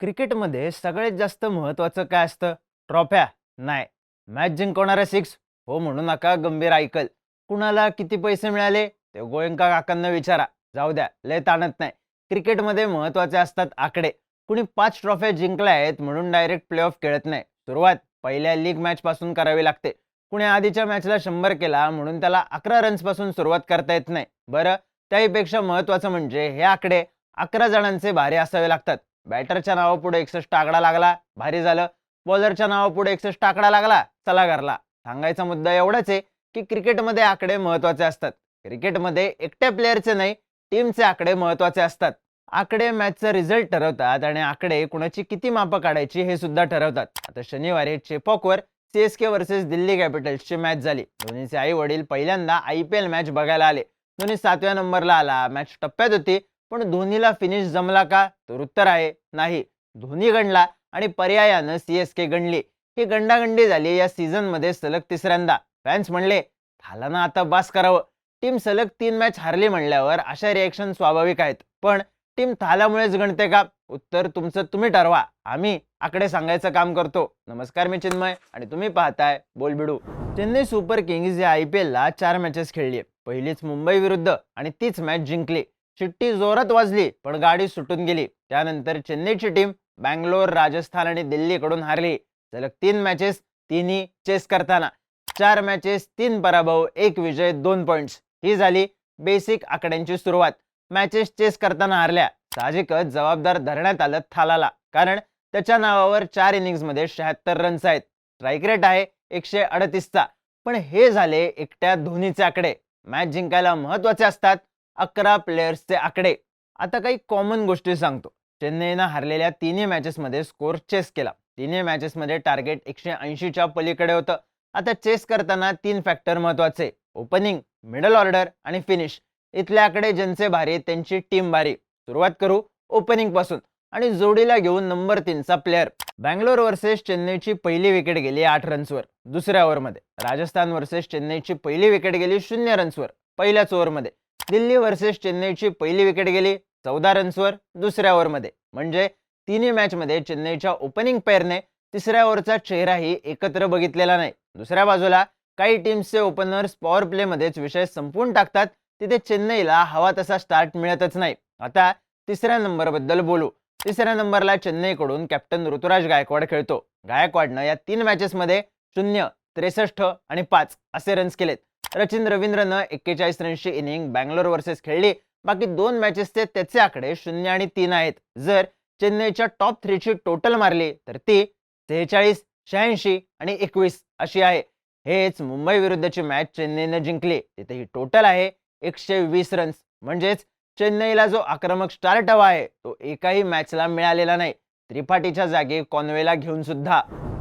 क्रिकेटमध्ये सगळ्यात जास्त महत्त्वाचं काय असतं? ट्रॉफ्या? नाही. मॅच जिंकवणाऱ्या सिक्स? हो म्हणू नका गंभीर ऐकल. कुणाला किती पैसे मिळाले? ते गोयंका काकांना विचारा. जाऊ द्या लय ताणत नाही. क्रिकेटमध्ये महत्त्वाचे असतात आकडे. कुणी पाच ट्रॉफ्या जिंकल्या आहेत म्हणून डायरेक्ट प्ले ऑफ खेळत नाही. सुरुवात पहिल्या लीग मॅच पासून करावी लागते. कुणी आधीच्या मॅचला शंभर केला म्हणून त्याला अकरा रन्सपासून सुरुवात करता येत नाही. बरं त्याहीपेक्षा महत्त्वाचं म्हणजे हे आकडे अकरा जणांचे भारी असावे लागतात. बॅटरच्या नावापुढे एकसष्ट आकडा लागला भारी झालं. बॉलरच्या नावापुढे एकसष्ट आकडा लागला चला घरला. सांगायचा मुद्दा एवढाच आहे की क्रिकेटमध्ये आकडे महत्त्वाचे असतात. क्रिकेटमध्ये एकट्या प्लेअरचे नाही टीमचे आकडे महत्त्वाचे असतात. आकडे मॅचचा रिझल्ट ठरवतात आणि आकडे कुणाची किती मापं काढायची हे सुद्धा ठरवतात. आता शनिवारी चेपॉकवर C S K versus Delhi कॅपिटल्सची match झाली. धोनीचे आई वडील पहिल्यांदा आय पी एल मॅच बघायला आले. धोनी सातव्या नंबरला आला. मॅच टप्प्यात होती. पण धोनीला फिनिश जमला का? तर उत्तर आहे. नाही. धोनी गणला आणि पर्यायानं सी एस के गणली. ही गंडागंडी झाली या सीझनमध्ये सलग तिसऱ्यांदा. फॅन्स म्हणले झालं ना आता बास करावं. टीम सलग तीन मॅच हारली म्हणल्यावर अशा रिॲक्शन स्वाभाविक आहेत. पण टीम थाल्यामुळेच गणते का? उत्तर तुमचं तुम्ही ठरवा. आम्ही आकडे सांगायचं काम करतो. नमस्कार मी चिन्मय आणि तुम्ही पाहताय बोलबिडू. चेन्नई सुपर किंग्ज या आय पी एलला चार मॅचेस खेळली. पहिलीच मुंबई विरुद्ध आणि तीच मॅच जिंकली. चिठ्ठी जोरात वाजली पण गाडी सुटून गेली. त्यानंतर चेन्नईची टीम बँगलोर राजस्थान आणि दिल्लीकडून हारली. सलग तीन मॅचेस तिन्ही चेस करताना. चार मॅचेस तीन पराभव एक विजय दोन पॉइंट्स ही झाली बेसिक आकड्यांची सुरुवात. मॅचेस चेस करताना हारल्या. साहजिकच जबाबदार धरण्यात आलं थालाला. कारण त्याच्या नावावर चार इनिंग्समध्ये शहात्तर रन्स आहेत. स्ट्राईक रेट आहे एकशे अडतीसचा. पण हे झाले एकट्या धोनीचे आकडे. मॅच जिंकायला महत्त्वाचे असतात. अकरा प्लेयर्सचे आकडे. आता काही कॉमन गोष्टी सांगतो. चेन्नईनं हारलेल्या तिन्ही मॅचेसमध्ये स्कोर चेस केला. तिन्ही मॅचेसमध्ये टार्गेट एकशे ऐंशीच्या पलीकडे होतं. आता चेस करताना तीन फॅक्टर महत्त्वाचे. ओपनिंग मिडल ऑर्डर आणि फिनिश इथल्याकडे ज्यांचे भारी त्यांची टीम भारी. सुरुवात करू ओपनिंगपासून. आणि जोडीला घेऊन नंबर तीनचा प्लेअर बँगलोर वर्सेस चेन्नईची पहिली विकेट गेली आठ रन्सवर दुसऱ्या ओव्हरमध्ये राजस्थान वर्सेस चेन्नईची पहिली विकेट गेली शून्य रन्सवर पहिल्याच ओव्हरमध्ये दिल्ली वर्सेस चेन्नईची पहिली विकेट गेली चौदा रन्सवर दुसऱ्या ओव्हरमध्ये म्हणजे तिन्ही मॅचमध्ये चेन्नईच्या ओपनिंग पेअरने तिसऱ्या ओव्हरचा चेहराही एकत्र बघितलेला नाही. दुसऱ्या बाजूला काही टीम्सचे ओपनर्स पॉवर प्लेमध्येच विषय संपवून टाकतात. तिथे चेन्नईला हवा तसा स्टार्ट मिळतच नाही. आता तिसऱ्या नंबरबद्दल बोलू. तिसऱ्या नंबरला चेन्नईकडून कॅप्टन ऋतुराज गायकवाड खेळतो. गायकवाडनं या तीन मॅचेसमध्ये शून्य त्रेसष्ट आणि पाच असे रन्स केलेत. रचिन रवींद्रनं एक्केचाळीस रनची इनिंग बँगलोर वर्सेस खेळली. बाकी दोन मॅचेसचे त्याचे आकडे शून्य आणि तीन आहेत. जर चेन्नईच्या टॉप थ्रीची टोटल मारली तर ती सेहेचाळीस शहाऐंशी आणि एकवीस अशी आहे. हेच मुंबई विरुद्धची मॅच चेन्नईनं जिंकली. तिथे ही टोटल आहे एकशे वीस रन्स म्हणजेच चेन्नईला जो आक्रमक स्टार्ट हवा आहे तो एकाही मॅचला मिळालेला नाही. त्रिपाठीच्या जागी कॉनवेला घेऊन सुद्धा.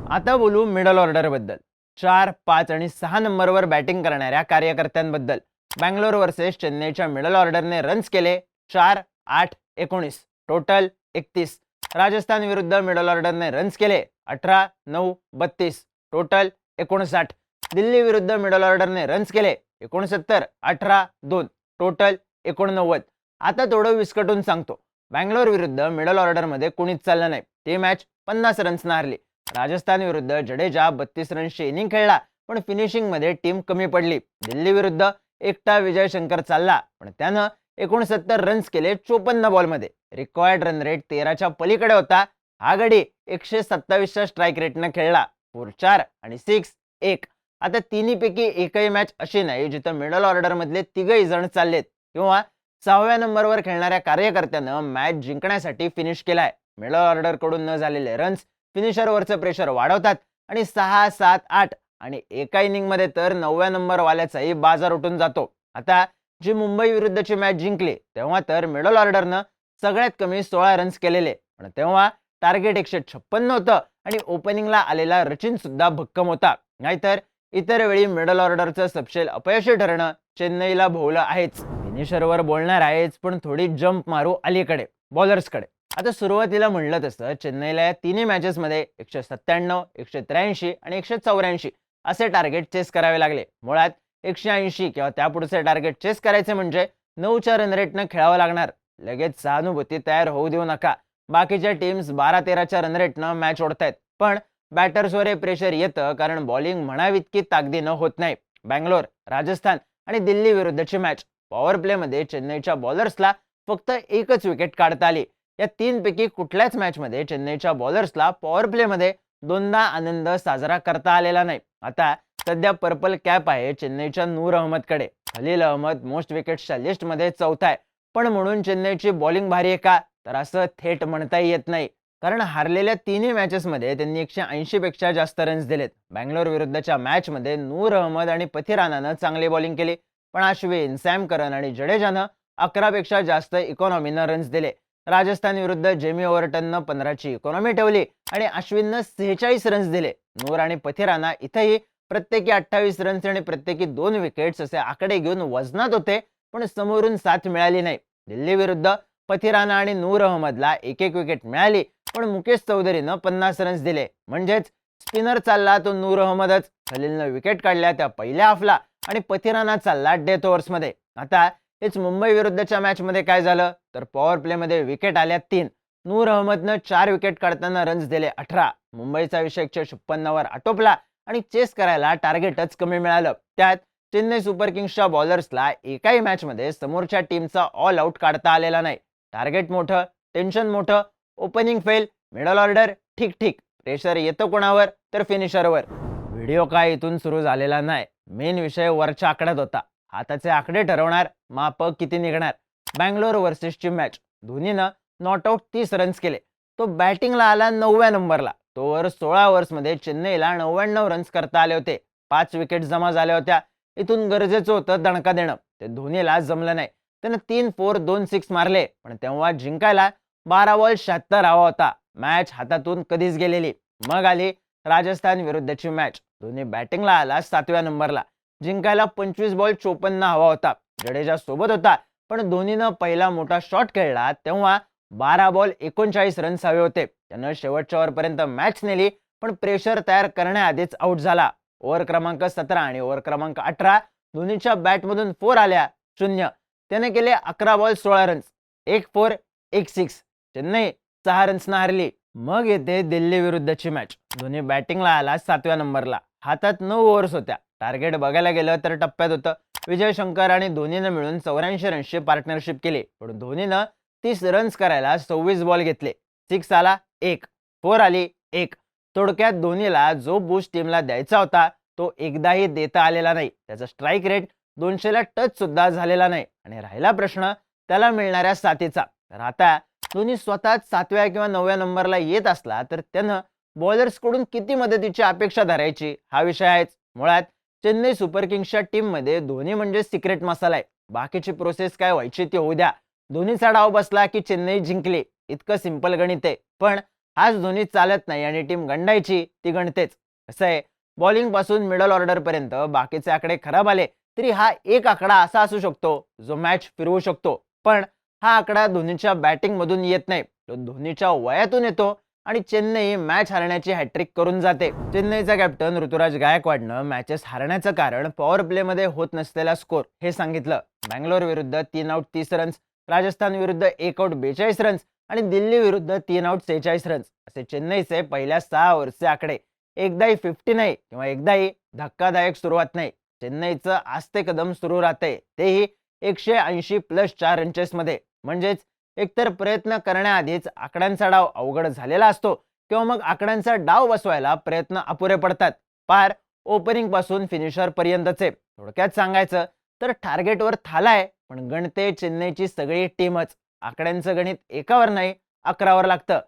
आता बोलू मिडल ऑर्डरबद्दल. चार पाच आणि सहा नंबरवर बॅटिंग करणाऱ्या कार्यकर्त्यांबद्दल. बँगलोर वर्सेस चेन्नईच्या मिडल ऑर्डरने रन्स केले चार आठ एकोणीस. टोटल एकतीस. राजस्थान विरुद्ध मिडल ऑर्डरने रन्स केले अठरा नऊ बत्तीस. टोटल एकोणसाठ. दिल्ली विरुद्ध मिडल ऑर्डरने रन्स केले एकोणसत्तर अठरा दोन. टोटल एकोणनव्वद. आता थोडं विस्कटून सांगतो. बँगलोर विरुद्ध मिडल ऑर्डरमध्ये कुणीच चाललं नाही. ती मॅच पन्नास रन्सनं हारली. राजस्थान विरुद्ध जडेजा बत्तीस रन्सची इनिंग खेळला पण फिनिशिंगमध्ये टीम कमी पडली. दिल्ली विरुद्ध एकटा विजय शंकर चालला पण त्यानं एकोणसत्तर रन्स केले चोपन्न बॉलमध्ये रिक्वायर्ड रन रेट तेराच्या पलीकडे होता. हा गडी एकशे सत्तावीसच्या स्ट्राईक रेटनं खेळला. फोर चार आणि सिक्स एक. आता तिन्हीपैकी एकही मॅच अशी नाही जिथं मिडल ऑर्डरमधले तिघही जण चाललेत. किंवा सहाव्या नंबरवर खेळणाऱ्या कार्यकर्त्यानं मॅच जिंकण्यासाठी फिनिश केलाय. मिडल ऑर्डरकडून न झालेले रन्स फिनिशरवरचं प्रेशर वाढवतात आणि सहा सात आठ आणि एका इनिंगमध्ये तर नवव्या नंबरवाल्याचाही बाजार उठून जातो. आता जी मुंबई विरुद्धची मॅच जिंकली तेव्हा तर मिडल ऑर्डरनं सगळ्यात कमी सोळा रन्स केलेले. पण तेव्हा टार्गेट एकशे छप्पन्न होतं आणि ओपनिंगला आलेला रचिन सुद्धा भक्कम होता. नाहीतर इतर वेळी मिडल ऑर्डरचं सपशेल अपयशी ठरणं चेन्नईला भोवलं आहेच. फिनिशरवर बोलणार आहेच पण थोडी जंप मारू अलीकडे बॉलर्सकडे आता सुरुवातीला म्हणलं तसं चेन्नईला या तिन्ही मॅचेसमध्ये एकशे सत्त्याण्णव एकशे त्र्याऐंशी आणि एकशे चौऱ्याऐंशी असे टार्गेट चेस करावे लागले. मुळात एकशे ऐंशी किंवा त्यापुढचे टार्गेट चेस करायचे म्हणजे नऊच्या रन रेटनं खेळावं लागणार. लगेच सहानुभूती तयार होऊ देऊ नका. बाकीच्या टीम्स बारा तेराच्या रन रेटनं मॅच ओढतायत. पण बॅटर्सवर हे प्रेशर येतं कारण बॉलिंग म्हणावीतकी ताकदीनं होत नाही. बँगलोर राजस्थान आणि दिल्ली विरुद्धची मॅच पॉवर प्लेमध्ये चेन्नईच्या बॉलर्सला फक्त एकच विकेट काढता आली. या तीनपैकी कुठल्याच मॅचमध्ये चेन्नईच्या बॉलर्सला पॉवर प्लेमध्ये दोनदा आनंद साजरा करता आलेला नाही. आता सध्या पर्पल कॅप आहे चेन्नईच्या नूर अहमदकडे. खलील अहमद मोस्ट विकेट्सच्या लिस्टमध्ये चौथा आहे. पण म्हणून चेन्नईची बॉलिंग भारी आहे का? तर असं थेट म्हणताही येत नाही. कारण हारलेल्या तिन्ही मॅचेसमध्ये त्यांनी एकशे ऐंशी पेक्षा जास्त रन्स दिलेत. बँगलोर विरुद्धच्या मॅचमध्ये नूर अहमद आणि पथिरानानं चांगली बॉलिंग केली. पण अश्विन सॅम करन आणि जडेजानं अकरापेक्षा जास्त इकॉनॉमीनं रन्स दिले. राजस्थान विरुद्ध जेमी ओव्हरटननं पंधराची इकॉनॉमी ठेवली आणि अश्विननं सेहेचाळीस रन्स दिले. नूर आणि पथिराना इथंही प्रत्येकी अठ्ठावीस रन्स आणि प्रत्येकी दोन विकेट्स असे आकडे घेऊन वजनात होते पण समोरून साथ मिळाली नाही. दिल्ली विरुद्ध पथिराना आणि नूर अहमदला एक एक विकेट मिळाली पण मुकेश चौधरीनं पन्नास रन्स दिले. म्हणजेच स्पिनर चालला तो नूर अहमदच. खलीलनं विकेट काढल्या त्या पहिल्या हाफला आणि पथिराना चालला डेथ ओव्हर्समध्ये आता हेच मुंबई विरुद्धच्या मॅचमध्ये काय झालं? तर पॉवर प्लेमध्ये विकेट आल्या तीन. नूर अहमदनं चार विकेट काढताना रन्स दिले अठरा. मुंबईचा विषय एकशे छप्पन्नवर आटोपला आणि चेस करायला टार्गेटच कमी मिळालं. त्यात चेन्नई सुपर किंग्सच्या बॉलर्सला एकाही मॅचमध्ये समोरच्या टीमचा ऑल आऊट काढता आलेला नाही. टार्गेट मोठं टेन्शन मोठं ओपनिंग फेल मिडल ऑर्डर ठीक ठीक. प्रेशर येतं कोणावर? तर फिनिशरवर व्हिडिओ काय इथून सुरू झालेला नाही. मेन विषय वरच्या आकड्यात होता. आताचे आकडे ठरवणार माप किती निघणार? बँगलोर वर्सेसची मॅच धोनीनं नॉट आऊट तीस रन्स केले. तो बॅटिंगला आला नवव्या नंबरला तोवर सोळा ओव्हर्समध्ये चेन्नईला नव्याण्णव रन्स करता आले होते. पाच विकेट जमा झाल्या होत्या. इथून गरजेचं होतं दणका देणं. ते धोनीला जमलं नाही. त्यानं तीन फोर दोन सिक्स मारले. पण तेव्हा जिंकायला बारा बॉल शहात्तर हवा होता. मॅच हातातून कधीच गेलेली. मग आली राजस्थान विरुद्धची मॅच धोनी बॅटिंगला आला सातव्या नंबरला जिंकायला पंचवीस बॉल चोपन्न हवा होता. जडेजा सोबत होता. पण धोनीनं पहिला मोठा शॉट खेळला तेव्हा बारा बॉल एकोणचाळीस रन्स हवे होते. त्यानं शेवटच्या ओव्हरपर्यंत मॅच नेली पण प्रेशर तयार करण्याआधीच आऊट झाला. ओव्हर क्रमांक सतरा आणि ओव्हर क्रमांक अठरा धोनीच्या बॅटमधून फोर आल्या शून्य. त्याने केले अकरा बॉल सोळा रन्स. एक फोर एक सिक्स. चेन्नई सहा रन्सनं हारली. मग येते दिल्ली विरुद्धची मॅच. धोनी बॅटिंगला आला सातव्या नंबरला. हातात नऊ ओव्हर्स होत्या. टार्गेट बघायला गेलं तर टप्प्यात होतं. विजय शंकर आणि धोनीनं मिळून चौऱ्याऐंशी रन्सची पार्टनरशिप केली. पण धोनीनं तीस रन्स करायला सव्वीस बॉल घेतले. सिक्स आला एक फोर आली एक. थोडक्यात धोनीला जो बूस्ट टीमला द्यायचा होता तो एकदाही देता आलेला नाही. त्याचा स्ट्राईक रेट दोनशेला टच सुद्धा झालेला नाही. आणि राहिला प्रश्न त्याला मिळणाऱ्या साथीचा. तर आता धोनी स्वतःच सातव्या किंवा नवव्या नंबरला येत असला तर त्यानं बॉलर्सकडून किती मदतीची अपेक्षा धरायची? हा विषय आहेच. मुळात चेन्नई सुपर किंग्सच्या टीममध्ये धोनी म्हणजे सिक्रेट मसाला आहे. बाकीची प्रोसेस काय व्हायची ती होऊ द्या. धोनीचा डाव बसला की चेन्नई जिंकली. इतकं सिंपल गणित आहे. पण हाच धोनी चालत नाही आणि टीम गंडायची ती गणतेच. असं आहे. बॉलिंगपासून मिडल ऑर्डर पर्यंत बाकीचे आकडे खराब आले तरी हा एक आकडा असा असू शकतो जो मॅच फिरवू शकतो. पण हा आकडा धोनीच्या बॅटिंग मधून येत नाही. तो धोनीच्या वयातून येतो आणि चेन्नई मॅच हारण्याची हॅट्रिक करून जाते. चेन्नईचा कॅप्टन ऋतुराज गायकवाडनं मॅचेस हारण्याचं कारण पॉवर प्लेमध्ये होत नसलेला स्कोर हे सांगितलं. बँगलोर विरुद्ध तीन आऊट तीस रन्स राजस्थान विरुद्ध एक आऊट बेचाळीस रन्स आणि दिल्ली विरुद्ध तीन आउट सेहेचाळीस रन्स असे चेन्नईचे पहिल्या सहा ओव्हर्सचे आकडे. एकदाही फिफ्टी नाही किंवा एकदाही धक्कादायक सुरुवात नाही. चेन्नईचं आस्ते कदम सुरू राहते. तेही एकशे ऐंशी प्लस चार इंचेसमध्ये म्हणजेच एकतर प्रयत्न करण्याआधीच आकड्यांचा डाव अवघड झालेला असतो किंवा मग आकड्यांचा डाव बसवायला प्रयत्न अपुरे पडतात. पार ओपनिंगपासून फिनिशर पर्यंतचे. थोडक्यात सांगायचं तर टार्गेटवर थालाय पण गणते चेन्नईची सगळी टीमच आकड्यांचं गणित एकावर नाही अकरावर लागतं.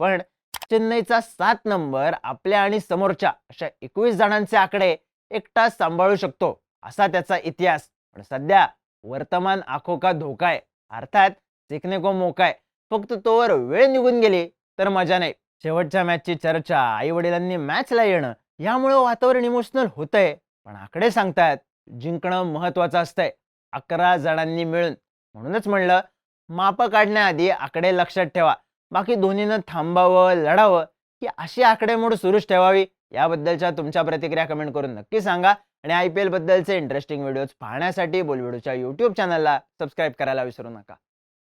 पण चेन्नईचा सात नंबर आपल्या आणि समोरच्या अशा एकवीस जणांचे आकडे एकटा सांभाळू शकतो असा त्याचा इतिहास. पण सध्या वर्तमान आखोका धोका आहे. अर्थात जिंकणे को मोका आहे. फक्त तोवर वेळ निघून गेली तर मजा नाही. शेवटच्या मॅचची चर्चा आई वडिलांनी मॅचला येणं यामुळे वातावरण इमोशनल होतंय. पण आकडे सांगतायत जिंकणं महत्वाचं असतंय. अकरा जणांनी मिळून. म्हणूनच म्हणलं माप काढण्याआधी आकडे लक्षात ठेवा. बाकी दोन्हीनं थांबावं लढावं की अशी आकडेमोड सुरूच ठेवावी याबद्दलच्या तुमच्या प्रतिक्रिया कमेंट करून नक्की सांगा. आणि आय पी एलबद्दलचे इंटरेस्टिंग व्हिडिओज पाहण्यासाठी बोलविडूच्या यूट्यूब चॅनलला सबस्क्राईब करायला विसरू नका.